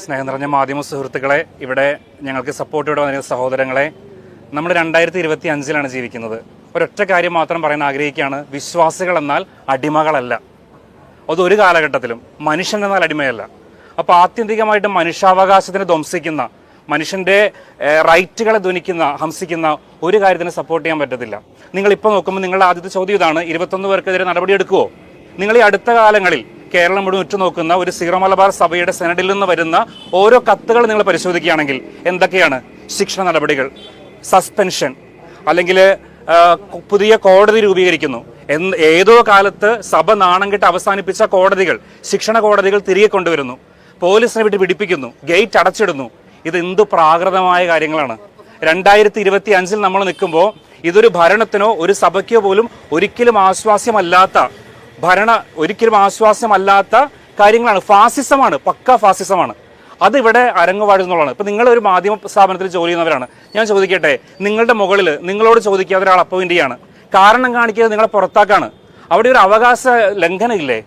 സ്നേഹം നിറഞ്ഞ മാധ്യമ സുഹൃത്തുക്കളെ ഇവിടെ ഞങ്ങൾക്ക് സപ്പോർട്ട് ഇവിടെ വന്നിരുന്ന സഹോദരങ്ങളെ നമ്മൾ രണ്ടായിരത്തി ഇരുപത്തി അഞ്ചിലാണ് ജീവിക്കുന്നത്. ഒരൊറ്റ കാര്യം മാത്രം പറയാൻ ആഗ്രഹിക്കുകയാണ്. വിശ്വാസികൾ എന്നാൽ അടിമകളല്ല. അതൊരു കാലഘട്ടത്തിലും മനുഷ്യൻ എന്നാൽ അടിമയല്ല. അപ്പോൾ ആത്യന്തികമായിട്ട് മനുഷ്യാവകാശത്തിന് ധ്വംസിക്കുന്ന മനുഷ്യന്റെ റൈറ്റുകളെ ധ്വനിക്കുന്ന ഹംസിക്കുന്ന ഒരു കാര്യത്തിന് സപ്പോർട്ട് ചെയ്യാൻ പറ്റത്തില്ല. നിങ്ങൾ ഇപ്പോൾ നോക്കുമ്പോൾ നിങ്ങളുടെ ആദ്യത്തെ ചോദ്യം ഇതാണ് ഇരുപത്തൊന്ന് പേർക്കെതിരെ നടപടിയെടുക്കുമോ നിങ്ങൾ ഈ അടുത്ത കാലങ്ങളിൽ കേരളം മുഴുവൻ ഉറ്റുനോക്കുന്ന ഒരു സീറോ മലബാർ സഭയുടെ സെനഡിൽ നിന്ന് വരുന്ന ഓരോ കത്തുകൾ നിങ്ങൾ പരിശോധിക്കുകയാണെങ്കിൽ എന്തൊക്കെയാണ് ശിക്ഷ നടപടികൾ സസ്പെൻഷൻ അല്ലെങ്കിൽ പുതിയ കോടതി രൂപീകരിക്കുന്നു. എന്ന് ഏതോ കാലത്ത് സഭ നാണം കെട്ട് അവസാനിപ്പിച്ച കോടതികൾ ശിക്ഷണ കോടതികൾ തിരികെ കൊണ്ടുവരുന്നു. പോലീസിനെ വിട്ട് പിടിപ്പിക്കുന്നു ഗേറ്റ് അടച്ചിടുന്നു. ഇത് എന്തു പ്രാകൃതമായ കാര്യങ്ങളാണ്. രണ്ടായിരത്തി ഇരുപത്തി അഞ്ചിൽ നമ്മൾ നിൽക്കുമ്പോൾ ഇതൊരു ഭരണത്തിനോ ഒരു സഭയ്ക്കോ പോലും ഒരിക്കലും ആശ്വാസ്യമല്ലാത്ത ഭരണ ഒരിക്കലും ആശ്വാസമല്ലാത്ത കാര്യങ്ങളാണ്. ഫാസിസമാണ് പക്ക ഫാസിസമാണ്. അത് ഇവിടെ അരങ്ങുവാഴുന്നുള്ളതാണ്. ഇപ്പം നിങ്ങൾ ഒരു മാധ്യമ സ്ഥാപനത്തിൽ ജോലി ചെയ്യുന്നവരാണ്. ഞാൻ ചോദിക്കട്ടെ നിങ്ങളുടെ മുകളിൽ നിങ്ങളോട് ചോദിക്കാതെ ഒരാൾ അപ്പോയിന്റ് ചെയ്യാണ് കാരണം കാണിക്കാതെ നിങ്ങളെ പുറത്താക്കാണ്. അവിടെ ഒരു അവകാശ ലംഘനം ഇല്ലേ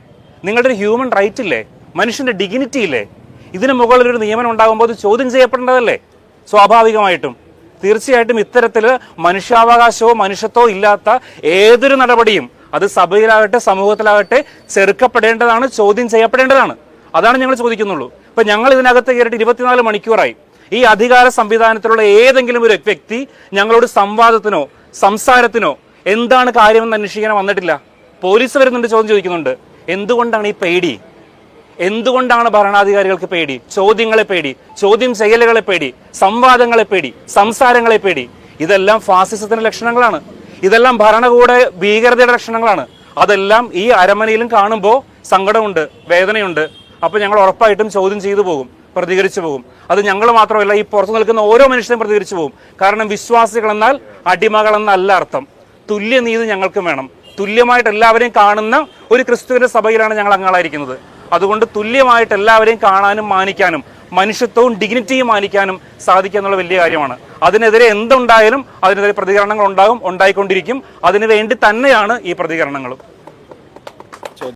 നിങ്ങളുടെ ഒരു ഹ്യൂമൻ റൈറ്റ് ഇല്ലേ? മനുഷ്യന്റെ ഡിഗ്നിറ്റി ഇല്ലേ? ഇതിന് മുകളിൽ ഒരു നിയമനം ഉണ്ടാകുമ്പോൾ അത് ചോദ്യം ചെയ്യപ്പെടേണ്ടതല്ലേ? സ്വാഭാവികമായിട്ടും. തീർച്ചയായിട്ടും ഇത്തരത്തിൽ മനുഷ്യാവകാശമോ മനുഷ്യത്വമോ ഇല്ലാത്ത ഏതൊരു നടപടിയും അത് സഭയിലാകട്ടെ സമൂഹത്തിലാകട്ടെ ചെറുക്കപ്പെടേണ്ടതാണ് ചോദ്യം ചെയ്യപ്പെടേണ്ടതാണ്. അതാണ് ഞങ്ങൾ ചോദിക്കുന്നുള്ളൂ. ഇപ്പൊ ഞങ്ങൾ ഇതിനകത്ത് കയറിയിട്ട് ഇരുപത്തിനാല് മണിക്കൂറായി. ഈ അധികാര സംവിധാനത്തിലുള്ള ഏതെങ്കിലും ഒരു വ്യക്തി ഞങ്ങളോട് സംവാദത്തിനോ സംസാരത്തിനോ എന്താണ് കാര്യമെന്ന് അന്വേഷിക്കാൻ വന്നിട്ടില്ല? പോലീസ് വരുന്നുണ്ട് ചോദ്യം ചോദിക്കുന്നുണ്ട്. എന്തുകൊണ്ടാണ് ഈ പേടി? എന്തുകൊണ്ടാണ് ഭരണാധികാരികൾക്ക് പേടി? ചോദ്യങ്ങളെ പേടി ചോദ്യം ചെയ്യലുകളെ പേടി സംവാദങ്ങളെ പേടി സംസാരങ്ങളെ പേടി. ഇതെല്ലാം ഫാസിസത്തിന്റെ ലക്ഷണങ്ങളാണ്. ഇതെല്ലാം ഭരണകൂട ഭീകരതയുടെ ലക്ഷണങ്ങളാണ്. അതെല്ലാം ഈ അരമനയിലും കാണുമ്പോൾ സങ്കടമുണ്ട് വേദനയുണ്ട്. അപ്പോൾ ഞങ്ങൾ ഉറപ്പായിട്ടും ചോദ്യം ചെയ്തു പോകും പ്രതികരിച്ചു പോകും. അത് ഞങ്ങൾ മാത്രമല്ല ഈ പുറത്തു നിൽക്കുന്ന ഓരോ മനുഷ്യരും പ്രതികരിച്ചു പോകും. കാരണം വിശ്വാസികൾ എന്നാൽ അടിമകൾ എന്നല്ല അർത്ഥം. തുല്യനീതി ഞങ്ങൾക്കും വേണം. തുല്യമായിട്ട് എല്ലാവരെയും കാണുന്ന ഒരു ക്രിസ്തുവിന്റെ സഭയിലാണ് ഞങ്ങൾ അംഗങ്ങളായിരിക്കുന്നത്. അതുകൊണ്ട് തുല്യമായിട്ട് എല്ലാവരെയും കാണാനും മാനിക്കാനും മനുഷ്യത്വവും ഡിഗ്നിറ്റിയും മാനിക്കാനും സാധിക്കുക എന്നുള്ള വലിയ കാര്യമാണ്. അതിനെതിരെ എന്തുണ്ടായാലും അതിനെതിരെ പ്രതികരണങ്ങൾ ഉണ്ടാകും ഉണ്ടായിക്കൊണ്ടിരിക്കും. അതിനു വേണ്ടി തന്നെയാണ് ഈ പ്രതികരണങ്ങളും.